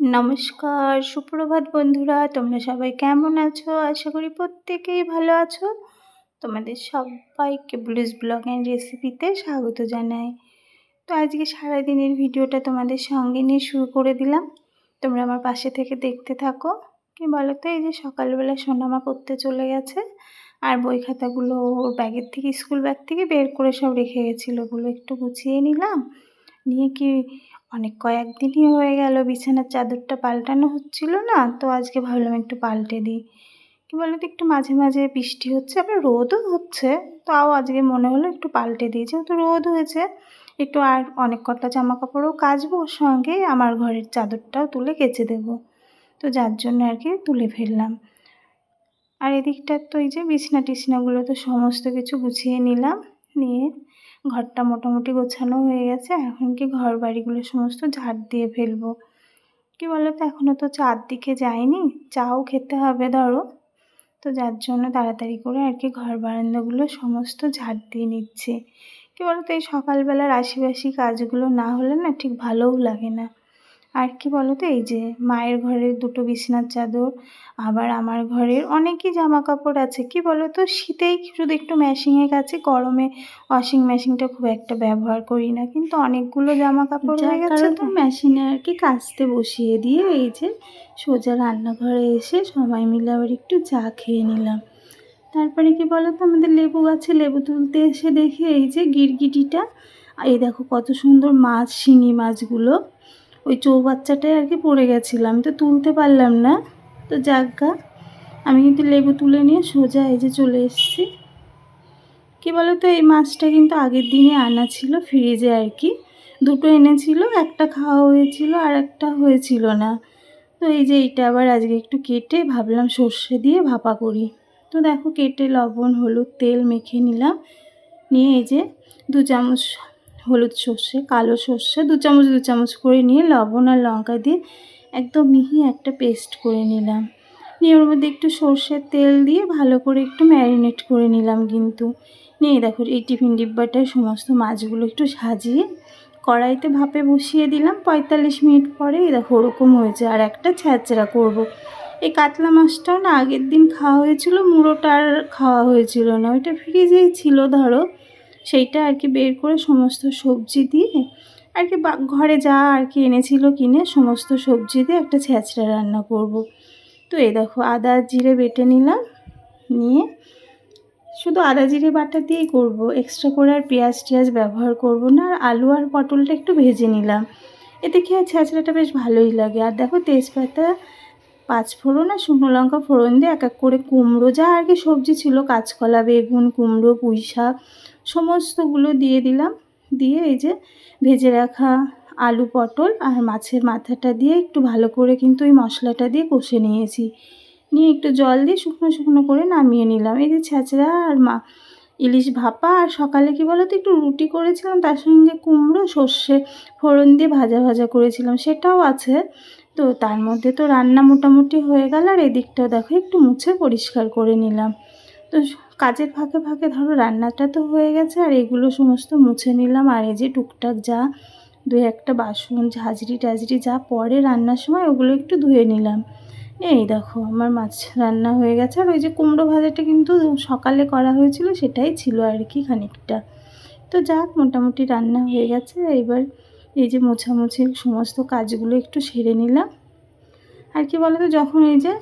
নমস্কার, সুপ্রভাত বন্ধুরা, তোমরা সবাই কেমন আছো? আশা করি প্রত্যেকেই ভালো আছো। তোমাদের সবাইকে ব্লুজ ব্লগ অ্যান্ড রেসিপিতে স্বাগত জানাই। তো আজকে সারাদিনের ভিডিওটা তোমাদের সঙ্গে নিয়ে শুরু করে দিলাম। তোমরা আমার পাশে থেকে দেখতে থাকো। কি বলো তো এই যে সকালবেলা সোনামা পড়তে চলে গেছে, আর বই খাতাগুলো ওর ব্যাগের থেকে, স্কুল ব্যাগ থেকে বের করে সব রেখে গেছিল ওগুলো একটু গুছিয়ে নিলাম। নিয়ে কি অনেক কয়েকদিনই হয়ে গেল, বিছানার চাদরটা পাল্টানো হচ্ছিল না, তো আজকে ভাবলাম একটু পাল্টে দিই। কী বলতো, একটু মাঝে মাঝে বৃষ্টি হচ্ছে, আবার রোদও হচ্ছে, তাও আজকে মনে হলো একটু পাল্টে দিই। যেহেতু রোদ হয়েছে, একটু আর অনেক কটা জামা কাপড়ও কাচবো, ওর সঙ্গে আমার ঘরের চাদরটাও তুলে কেচে দেবো। তো যার জন্য আর কি তুলে ফেললাম। আর এদিকটার তো এই যে বিছনা টিছনাগুলো তো সমস্ত কিছু গুছিয়ে নিলাম, নিয়ে ঘরটা মোটামুটি গোছানো হয়ে গেছে। এখন কি ঘর বাড়িগুলো সমস্ত ঝাড় দিয়ে ফেলব। কি বলো তো এখনও তো চার দিকে যায়নি চাও খেতে হবে ধরো। তো যার জন্য তাড়াতাড়ি করে আর কি ঘর বারান্দাগুলো সমস্ত ঝাড় দিয়ে নিচ্ছে। কী বলতো, এই সকালবেলার আশিবাসি কাজগুলো না হলে না ঠিক ভালোও লাগে না। আর কি বলো তো এই যে মায়ের ঘরের দুটো বিছনার চাদর আবার আমার ঘরের অনেকই জামা কাপড় আছে। কি বলো তো শীতেই শুধু একটু মেশিনে কাছে গরমে ওয়াশিং মেশিনটা খুব একটা ব্যবহার করি না। কিন্তু অনেকগুলো জামা কাপড় হয়ে গেছে তো। মেশিনে আর কি কাচতে বসিয়ে দিয়ে এই যে সোজা রান্নাঘরে এসে সবাই মিলে আবার একটু চা খেয়ে নিলাম। তারপরে কি বলো তো আমাদের লেবু গাছে লেবু তুলতে এসে দেখে এই যে গিরগিটিটা। এই দেখো কত সুন্দর মাছ শিঙি মাছগুলো। ওই চৌবাচ্চাটায় আর কি পড়ে গেছিলাম তো তুলতে পারলাম না। তো যাজ্ঞা আমি কিন্তু লেবু তুলে নিয়ে সোজা এই যে চলে এসেছি। কী বলো তো এই মাছটা কিন্তু আগের দিনে আনা ছিল ফ্রিজে আর কি। দুটো এনেছিল, একটা খাওয়া হয়েছিল আর একটা হয়েছিল না। তো এই যে এইটা আবার আজকে একটু কেটে ভাবলাম সর্ষে দিয়ে ভাপা করি। তো দেখো কেটে লবণ, হলুদ, তেল মেখে নিলাম। নিয়ে এই যে দু চামচ হলুদ সর্ষে, কালো সর্ষে, দু চামচ দু চামচ করে নিয়ে লবণ আর লঙ্কা দিয়ে একদম মিহি একটা পেস্ট করে নিলাম। নিয়ে ওর মধ্যে একটু সর্ষের তেল দিয়ে ভালো করে একটু ম্যারিনেট করে নিলাম কিন্তু। নিয়ে দেখো, এই টিফিন ডিব্বাটায় সমস্ত মাছগুলো একটু সাজিয়ে কড়াইতে ভাপে বসিয়ে দিলাম। পঁয়তাল্লিশ মিনিট পরে দেখো, ওরকম হয়েছে। আর একটা ছ্যাঁচড়া করব। এই কাতলা মাছটাও না আগের দিন খাওয়া হয়েছিল, মুড়োটা আর খাওয়া হয়েছিল না। ওইটা ফ্রিজেই ছিল ধরো। সেইটা আর কি বের করে সমস্ত সবজি দিয়ে আর কি ঘরে যা আর কি এনেছিল কিনে সমস্ত সবজি দিয়ে একটা ছ্যাঁচড়া রান্না করব। তো এই দেখো আদা জিরে বেটে নিলাম, নিয়ে শুধু আদা জিরে বাটা দিয়েই করব। এক্সট্রা করে আর পেঁয়াজ টিয়াজ ব্যবহার করব না, আর আলু আর পটলটা একটু ভেজে নিলাম। এতে কি আর ছ্যাঁচড়াটা বেশ ভালোই লাগে। আর দেখো তেজপাতা পাঁচ ফোড়ন আর শুকনো লঙ্কা ফোড়ন দিয়ে এক এক করে কুমড়ো, যা আর কি সবজি ছিল, কাঁচকলা, বেগুন, কুমড়ো, পুঁই শাক, সমস্তগুলো দিয়ে দিলাম। দিয়ে এই যে ভেজে রাখা আলু পটল আর মাছের মাথাটা দিয়ে একটু ভালো করে কিন্তু ওই মশলাটা দিয়ে কষে নিয়েছি। নিয়ে একটু জল দিয়ে শুকনো শুকনো করে নামিয়ে নিলাম। এই যে ছেঁচড়া আর মা ইলিশ ভাপা আর সকালে কি বলো তো একটু রুটি করেছিলাম, তার সঙ্গে কুমড়ো, সর্ষে, ফোড়ন দিয়ে ভাজা ভাজা করেছিলাম, সেটাও আছে। তো তার মধ্যে তো রান্না মোটামুটি হয়ে গেল আর এদিকটাও দেখো একটু মুছে পরিষ্কার করে নিলাম। তো কাজের ফাঁকে ফাঁকে ধরো রান্নাটা তো হয়ে গেছে আর এগুলো সমস্ত মুছে নিলাম আর এই যে টুকটাক যা দু একটা বাসন ঝাঁঝরি টাজরি যা পরে রান্নার সময় ওগুলো একটু ধুয়ে নিলাম। এই দেখো, আমার মাছ রান্না হয়ে গেছে। আর ওই যে কুমড়ো ভাজাটা কিন্তু সকালে করা হয়েছিল, সেটাই ছিল আর কি খানিকটা। তো যাক, মোটামুটি রান্না হয়ে গেছে। এবার এই যে মোছামুছির সমস্ত কাজগুলো একটু সেরে নিলাম। আর কি বলতো, যখন এই যে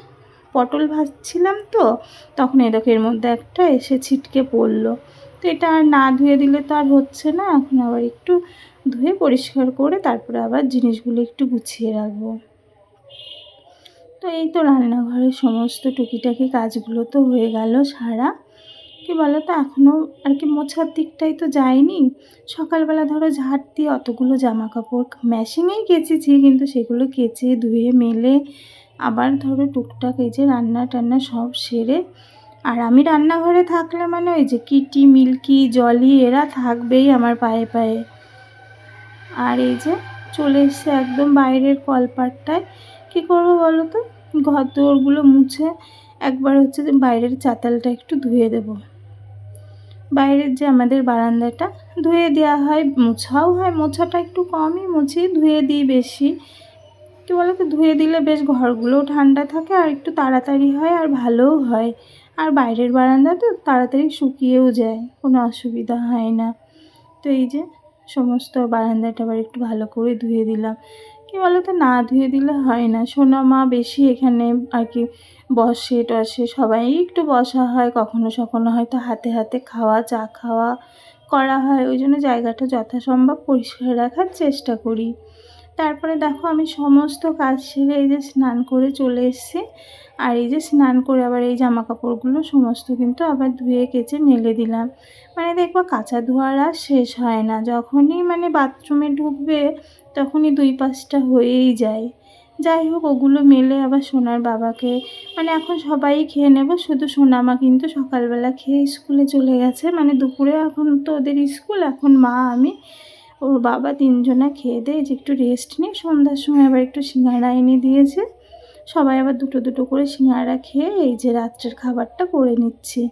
পটল ভাজছিলাম তো, তখন এই দেখো এর মধ্যে একটা এসে ছিটকে পড়ল। তো এটা আর না ধুয়ে দিলে তো আর হচ্ছে না। এখন আবার একটু ধুয়ে পরিষ্কার করে তারপরে আবার জিনিসগুলো একটু গুছিয়ে রাখব। তো এই তো রান্নাঘরের সমস্ত টুকিটাকি কাজগুলো তো হয়ে গেল সারা। কি বলো তো এখনও আর কি মোছার দিকটাই তো যায়নি। সকালবেলা ধরো ঝাড় দিয়ে অতগুলো জামা কাপড় মেশিনেই কেচেছি, কিন্তু সেগুলো কেচে ধুয়ে মেলে আবার ধরো টুকটাক এই যে রান্না টান্না সব সেরে আর আমি রান্নাঘরে থাকলে মানে ওই যে কিটি, মিল্কি, জলি এরা থাকবেই আমার পায়ে পায়ে। আর এই যে চলে এসছে একদম বাইরের কলপাটটায়। কী করব বলো তো? ঘর দোরগুলো মুছে একবার হচ্ছে যে বাইরের চাতালটা একটু ধুয়ে দেব। বাইরের যে আমাদের বারান্দাটা ধুয়ে দেওয়া হয়, মোছাও হয়, মোছাটা একটু কমই মুছি, ধুয়ে দিই বেশি। কী বলো তো ধুয়ে দিলে বেশ ঘরগুলোও ঠান্ডা থাকে আর একটু তাড়াতাড়ি হয় আর ভালোও হয়। আর বাইরের বারান্দা তো তাড়াতাড়ি শুকিয়েও যায়, কোনো অসুবিধা হয় না। তো এই যে সমস্ত বারান্দাটা আবার একটু ভালো করে ধুয়ে দিলাম। বলো তো না ধুয়ে দিলে হয় না। সোনা মা বেশি এখানে আর কি বসে টসে সবাই একটু বসা হয়, কখনো সখনো হয়তো হাতে হাতে খাওয়া, চা খাওয়া করা হয়। ওই জন্য জায়গাটা যথাসম্ভব পরিষ্কার রাখার চেষ্টা করি। তারপরে দেখো আমি সমস্ত কাজ সেরে এই যে স্নান করে চলে এসেছি। আর এই যে স্নান করে আবার এই জামা কাপড়গুলো সমস্ত কিন্তু আবার ধুয়ে কেচে মেলে দিলাম। মানে দেখব কাঁচা ধোয়ার আর শেষ হয় না। যখনই মানে বাথরুমে ঢুকবে তখনই দুই পাঁচটা হয়েই যায়। যাই হোক, ওগুলো মেলে আবার সোনার বাবাকে। মানে এখন সবাই খেয়ে নেব, শুধু সোনামা কিন্তু সকালবেলা খেয়ে স্কুলে চলে গেছে। মানে দুপুরে এখন তো ওদের স্কুল, এখন মা, আমি। ওর বাবা তিনজনা খেয়ে দেয় যে একটু রেস্ট নিই সন্ধ্যার সময় আবার একটু সিঙ্গাড়া এনে দিয়েছে। সবাই আবার দুটো দুটো করে সিঙ্গাড়া খেয়ে এই যে রাত্রের খাবারটা করে নিচ্ছি।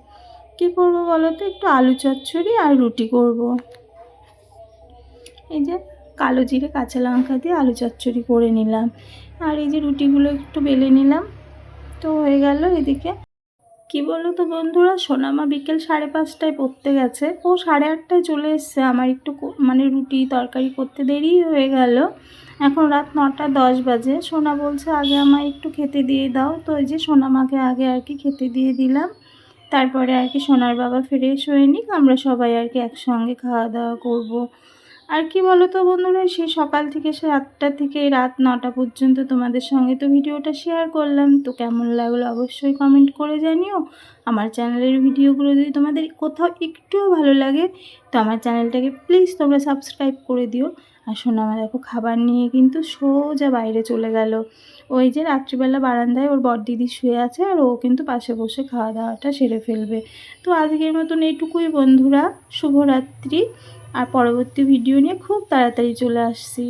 কী করব বলো তো? একটু আলু চচ্চড়ি আর রুটি করব। এই যে কালো জিরে, কাঁচা লঙ্কা দিয়ে আলু চচ্চড়ি করে নিলাম। আর এই যে রুটিগুলো একটু বেলে নিলাম, তো হয়ে গেল এদিকে। কি বলো তো বন্ধুরা, সোনামা বিকেল সাড়ে পাঁচটায় পড়তে গেছে। ও সাড়ে আটটায় চলে এসছে, আমার একটু মানে রুটি তরকারি করতে দেরি হয়ে গেল। এখন রাত নটা দশ বাজে। সোনা বলছে, আগে আমায় একটু খেতে দিয়ে দাও। তো ওই যে সোনামাকে আগে আর কি খেতে দিয়ে দিলাম। তারপরে আর কি সোনার বাবা ফ্রেশ হয়ে নিক, আমরা সবাই আর কি একসঙ্গে খাওয়া দাওয়া করব। আর কি বলো তো বন্ধুরা সেই সকাল থেকে, সে আটটা থেকে, রাত নটা পর্যন্ত তোমাদের সঙ্গে তো ভিডিওটা শেয়ার করলাম। তো কেমন লাগল অবশ্যই কমেন্ট করে জানিও। আমার চ্যানেলের ভিডিওগুলো যদি তোমাদের কোথাও একটুও ভালো লাগে, তো আমার চ্যানেলটাকে প্লিজ তোমরা সাবস্ক্রাইব করে দিও। আর শোনো, আমার দেখো খাবার নিয়ে কিন্তু সোজা বাইরে চলে গেল। ওই যে রাত্রিবেলা বারান্দায় ওর বড় দিদি শুয়ে আছে আর ও কিন্তু পাশে বসে খাওয়া দাওয়াটা সেরে ফেলবে। তো আজকের মতন এইটুকুই বন্ধুরা, শুভরাত্রি। আর পরবর্তী ভিডিও নিয়ে খুব তাড়াতাড়ি চলে আসছি।